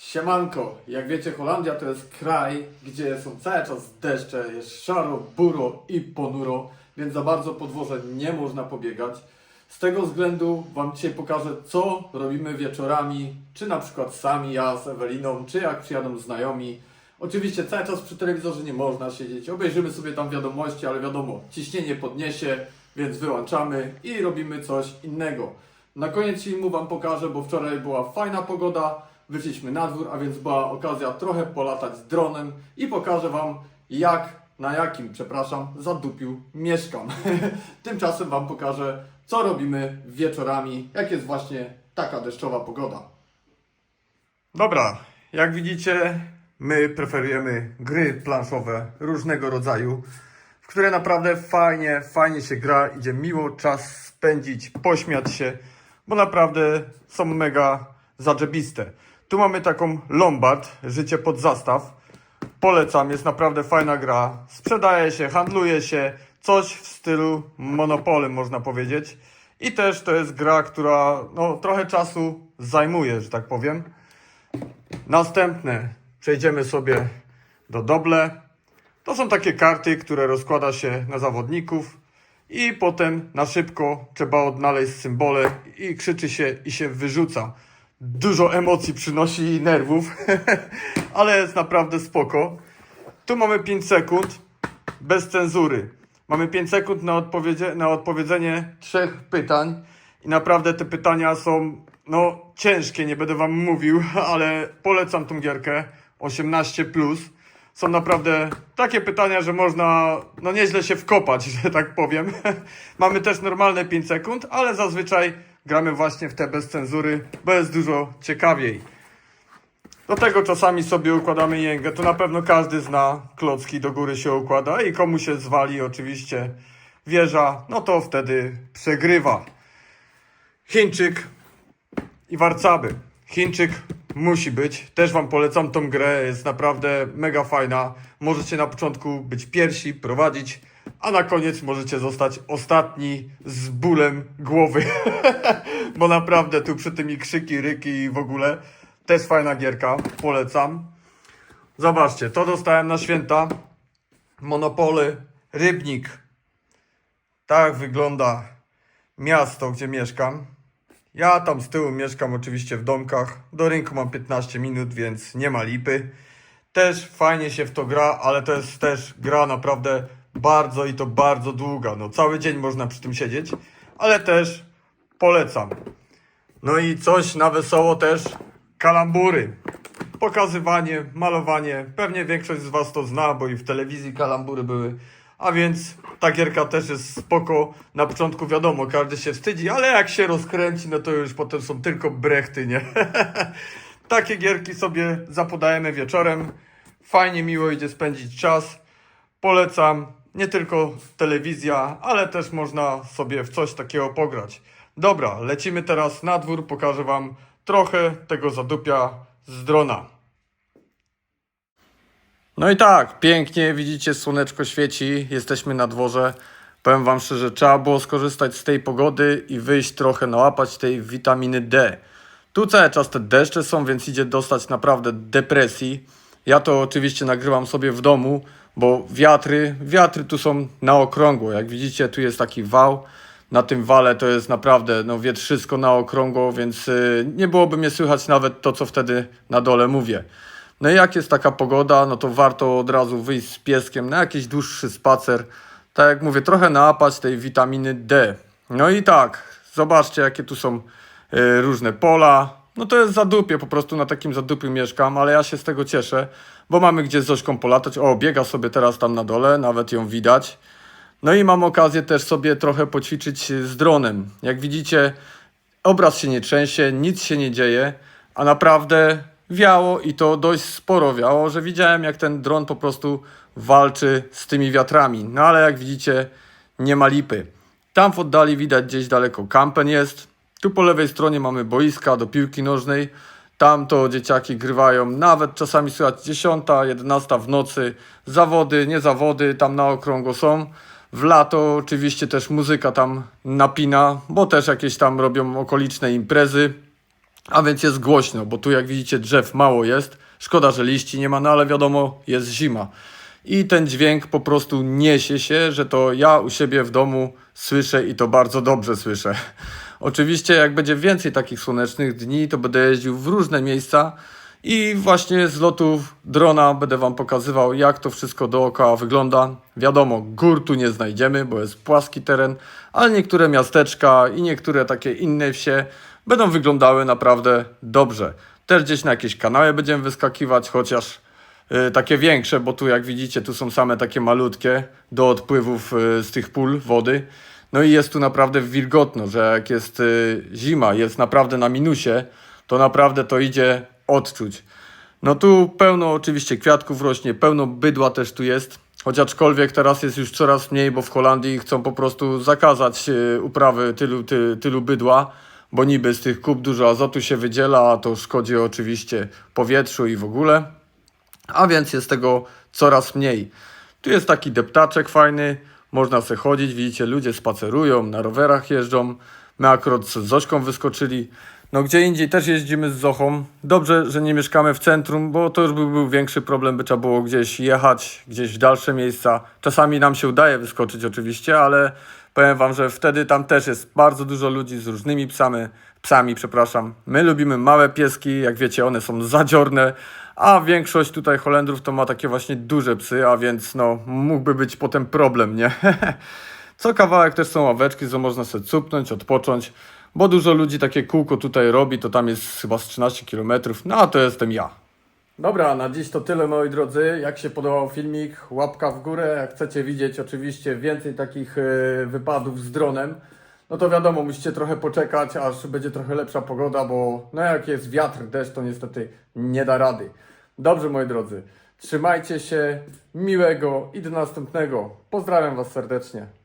Siemanko, jak wiecie Holandia to jest kraj, gdzie są cały czas deszcze, jest szaro, buro i ponuro, więc za bardzo po dworze nie można pobiegać. Z tego względu Wam dzisiaj pokażę, co robimy wieczorami, czy na przykład sami, ja z Eweliną, czy jak przyjadą znajomi. Oczywiście cały czas przy telewizorze nie można siedzieć, obejrzymy sobie tam wiadomości, ale wiadomo, ciśnienie podniesie, więc wyłączamy i robimy coś innego. Na koniec filmu Wam pokażę, bo wczoraj była fajna pogoda, wyszliśmy na dwór, a więc była okazja trochę polatać z dronem i pokażę Wam jak, na jakim, przepraszam, zadupiu mieszkam. Tymczasem Wam pokażę, co robimy wieczorami, jak jest właśnie taka deszczowa pogoda. Dobra, jak widzicie, my preferujemy gry planszowe różnego rodzaju, w które naprawdę fajnie, fajnie się gra, idzie miło czas spędzić, pośmiać się, bo naprawdę są mega zadrzebiste. Tu mamy taką Lombard, życie pod zastaw. Polecam, jest naprawdę fajna gra. Sprzedaje się, handluje się, coś w stylu Monopoly można powiedzieć. I też to jest gra, która no, trochę czasu zajmuje, że tak powiem. Następne przejdziemy sobie do doble. To są takie karty, które rozkłada się na zawodników i potem na szybko trzeba odnaleźć symbole i krzyczy się i się wyrzuca. Dużo emocji przynosi i nerwów, ale jest naprawdę spoko. Tu mamy 5 sekund bez cenzury. Mamy 5 sekund na, odpowiedzie, na odpowiedzenie trzech pytań i naprawdę te pytania są no ciężkie, nie będę wam mówił, ale polecam tą gierkę 18+. Plus. Są naprawdę takie pytania, że można no nieźle się wkopać, że tak powiem. Mamy też normalne 5 sekund, ale zazwyczaj gramy właśnie w te bez cenzury, bo jest dużo ciekawiej. Do tego czasami sobie układamy jęgę. To na pewno każdy zna. Klocki do góry się układa i komu się zwali oczywiście wieża, no to wtedy przegrywa. Chińczyk i warcaby. Chińczyk musi być. Też Wam polecam tą grę. Jest naprawdę mega fajna. Możecie na początku być pierwsi, prowadzić, a na koniec możecie zostać ostatni z bólem głowy. Bo naprawdę tu przy tymi krzyki, ryki i w ogóle też fajna gierka. Polecam. Zobaczcie, to dostałem na święta. Monopoly, Rybnik. Tak wygląda miasto, gdzie mieszkam. Ja tam z tyłu mieszkam oczywiście w domkach. Do rynku mam 15 minut, więc nie ma lipy. Też fajnie się w to gra, ale to jest też gra naprawdę bardzo i to bardzo długa. No cały dzień można przy tym siedzieć, ale też polecam. No i coś na wesoło też kalambury. Pokazywanie, malowanie. Pewnie większość z Was to zna, bo i w telewizji kalambury były. A więc ta gierka też jest spoko. Na początku wiadomo, każdy się wstydzi, ale jak się rozkręci, no to już potem są tylko brechty, nie? Takie gierki sobie zapodajemy wieczorem. Fajnie, miło idzie spędzić czas. Polecam. Nie tylko telewizja, ale też można sobie w coś takiego pograć. Dobra, lecimy teraz na dwór. Pokażę Wam trochę tego zadupia z drona. No i tak, pięknie, widzicie, słoneczko świeci, jesteśmy na dworze. Powiem Wam szczerze, trzeba było skorzystać z tej pogody i wyjść trochę nałapać tej witaminy D. Tu cały czas te deszcze są, więc idzie dostać naprawdę depresji. Ja to oczywiście nagrywam sobie w domu, bo wiatry, wiatry tu są na okrągło. Jak widzicie, tu jest taki wał. Na tym wale to jest naprawdę no, wietrzysko na okrągło, więc yy, nie byłoby mnie słychać nawet to, co wtedy na dole mówię. No i jak jest taka pogoda, no to warto od razu wyjść z pieskiem na jakiś dłuższy spacer. Tak jak mówię, trochę naapać tej witaminy D. No i tak, zobaczcie jakie tu są y, różne pola. No to jest zadupie, po prostu na takim zadupiu mieszkam, ale ja się z tego cieszę, bo mamy gdzie z Zośką polatać. O, biega sobie teraz tam na dole, nawet ją widać. No i mam okazję też sobie trochę poćwiczyć z dronem. Jak widzicie, obraz się nie trzęsie, nic się nie dzieje, a naprawdę wiało i to dość sporo wiało, że widziałem jak ten dron po prostu walczy z tymi wiatrami. No ale jak widzicie, nie ma lipy. Tam w oddali widać gdzieś daleko kampen jest. Tu po lewej stronie mamy boiska do piłki nożnej. Tam to dzieciaki grywają, nawet czasami słychać 10, 11 w nocy. Zawody, nie zawody, tam na okrągło są. W lato oczywiście też muzyka tam napina, bo też jakieś tam robią okoliczne imprezy. A więc jest głośno, bo tu jak widzicie drzew mało jest. Szkoda, że liści nie ma, no ale wiadomo, jest zima. I ten dźwięk po prostu niesie się, że to ja u siebie w domu słyszę i to bardzo dobrze słyszę. Oczywiście jak będzie więcej takich słonecznych dni, to będę jeździł w różne miejsca i właśnie z lotów drona będę Wam pokazywał, jak to wszystko dookoła wygląda. Wiadomo, gór tu nie znajdziemy, bo jest płaski teren, ale niektóre miasteczka i niektóre takie inne wsie będą wyglądały naprawdę dobrze. Też gdzieś na jakieś kanały będziemy wyskakiwać, chociaż y, takie większe, bo tu jak widzicie, tu są same takie malutkie do odpływów y, z tych pól wody. No i jest tu naprawdę wilgotno, że jak jest y, zima, jest naprawdę na minusie, to naprawdę to idzie odczuć. No tu pełno oczywiście kwiatków rośnie, pełno bydła też tu jest. Chociażkolwiek teraz jest już coraz mniej, bo w Holandii chcą po prostu zakazać y, uprawy tylu, ty, tylu bydła, bo niby z tych kup dużo azotu się wydziela, a to szkodzi oczywiście powietrzu i w ogóle. A więc jest tego coraz mniej. Tu jest taki deptaczek fajny, można se chodzić, widzicie, ludzie spacerują, na rowerach jeżdżą. My akurat z Zośką wyskoczyli. No gdzie indziej też jeździmy z Zochą. Dobrze, że nie mieszkamy w centrum, bo to już by był większy problem, by trzeba było gdzieś jechać, gdzieś w dalsze miejsca. Czasami nam się udaje wyskoczyć oczywiście, ale powiem wam, że wtedy tam też jest bardzo dużo ludzi z różnymi psami, psami, przepraszam. My lubimy małe pieski, jak wiecie, one są zadziorne, a większość tutaj Holendrów to ma takie właśnie duże psy, a więc no mógłby być potem problem, nie? Co kawałek też są ławeczki, co można sobie cupnąć, odpocząć, bo dużo ludzi takie kółko tutaj robi, to tam jest chyba z 13 km, no a to jestem ja. Dobra, na dziś to tyle moi drodzy. Jak się podobał filmik, łapka w górę. Jak chcecie widzieć oczywiście więcej takich e, wypadów z dronem, no to wiadomo, musicie trochę poczekać, aż będzie trochę lepsza pogoda, bo no jak jest wiatr, deszcz, to niestety nie da rady. Dobrze moi drodzy, trzymajcie się, miłego i do następnego. Pozdrawiam Was serdecznie.